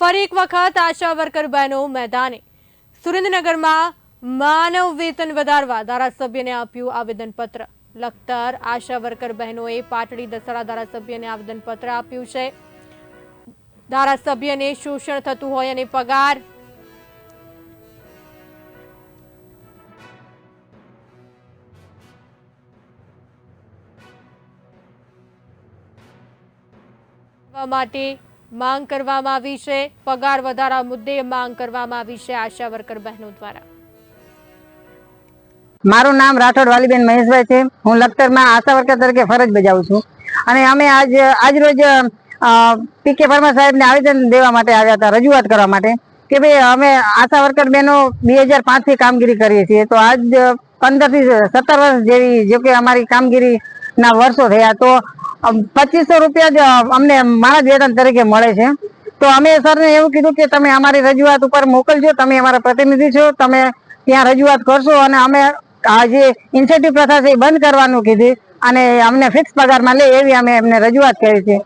ફરી એક વખત આશા વર્કર બહેનો મેદાને. સુરેન્દ્રનગરમાં માનવ વેતન વધારવા ધારાસભ્યને આપ્યું આવેદનપત્ર. લખતર, આશા વર્કર બહેનોએ પાટડી દસરા ધારાસભ્યને આવેદનપત્ર આપ્યું છે. ધારાસભ્યને શોષણ થતું હોય અને પગાર માટે માંગ કરવામાં આવી છે. પગાર વધારા મુદ્દે માંગ કરવામાં આવી છે આશા વર્કર બહેનો દ્વારા. મારું નામ રાઠોડ વાલીબેન મહેશભાઈ છે. હું લખતરમાં આશા વર્કર તરીકે ફરજ બજાવું છું. અને અમે આજ આજ રોજ પીકે ફર્મા સાહેબને આવેદન દેવા માટે આવ્યા હતા, રજૂઆત કરવા માટે, કે ભાઈ અમે આશા વર્કર બહેનો બે હજાર પાંચથી કામગીરી કરીએ છીએ. તો આજ પંદરથી સત્તર વર્ષ જેવી, જો કે અમારી કામગીરીના વર્ષો થયા, તો પચીસો રૂપિયા જ અમને મારા જ વેતન તરીકે મળે છે. તો અમે સરને એવું કીધું કે તમે અમારી રજૂઆત ઉપર મોકલજો, તમે અમારા પ્રતિનિધિ છો, તમે ત્યાં રજૂઆત કરશો અને અમે આ જે ઇન્સેન્ટિવ પ્રથા છે એ બંધ કરવાનું કીધી અને અમને ફિક્સ પગારમાં લે એવી અમે એમને રજૂઆત કરી છે.